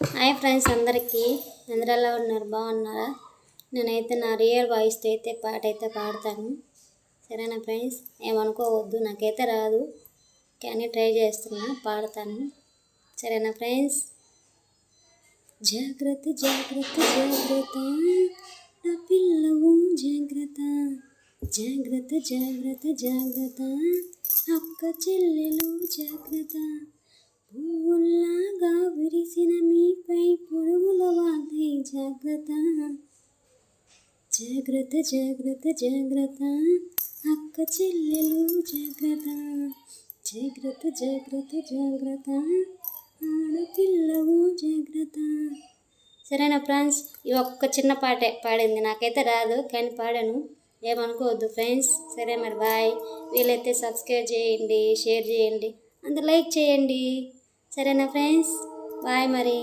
Hi friends అందరికీ. అందరు ఎలా ఉన్నారు? బాగున్నారా? నేనైతే నా రియల్ వాయిస్తో అయితే పాట అయితే పాడతాను. సరేనా ఫ్రెండ్స్? ఏమనుకోవద్దు నాకైతే రాదు. కానీ ట్రై చేస్తున్నా పాడతాను. సరేనా ఫ్రెండ్స్? జాగ్రత్త జాగ్రత్త జాగ్రత్త. నా పిల్లవు జాగ్రత్త. జాగ్రత్త జాగ్రత్త జాగ్రత్త. అక్క చెల్లెలు జాగ్రత్త. విరిసిన మీపై పురుగుల వాదై జాగ్రత్త. జాగ్రత్త జాగ్రత్త జాగ్రత్త. అక్క చెల్లెలు జాగ్రత్త. జాగ్రత్త జాగ్రత్త జాగ్రత్త. ఆడపిల్లవు జాగ్రత్త. సరేనా ఫ్రెండ్స్? ఈ ఒక్క చిన్న పాటే పాడింది. నాకైతే రాదు కానీ పాడాను. ఏమనుకోవద్దు ఫ్రెండ్స్. సరే మరి బాయ్. వీలైతే సబ్స్క్రైబ్ చేయండి షేర్ చేయండి. అంత లైక్ చేయండి. సరేనా ఫ్రెండ్స్? బాయ్ మరి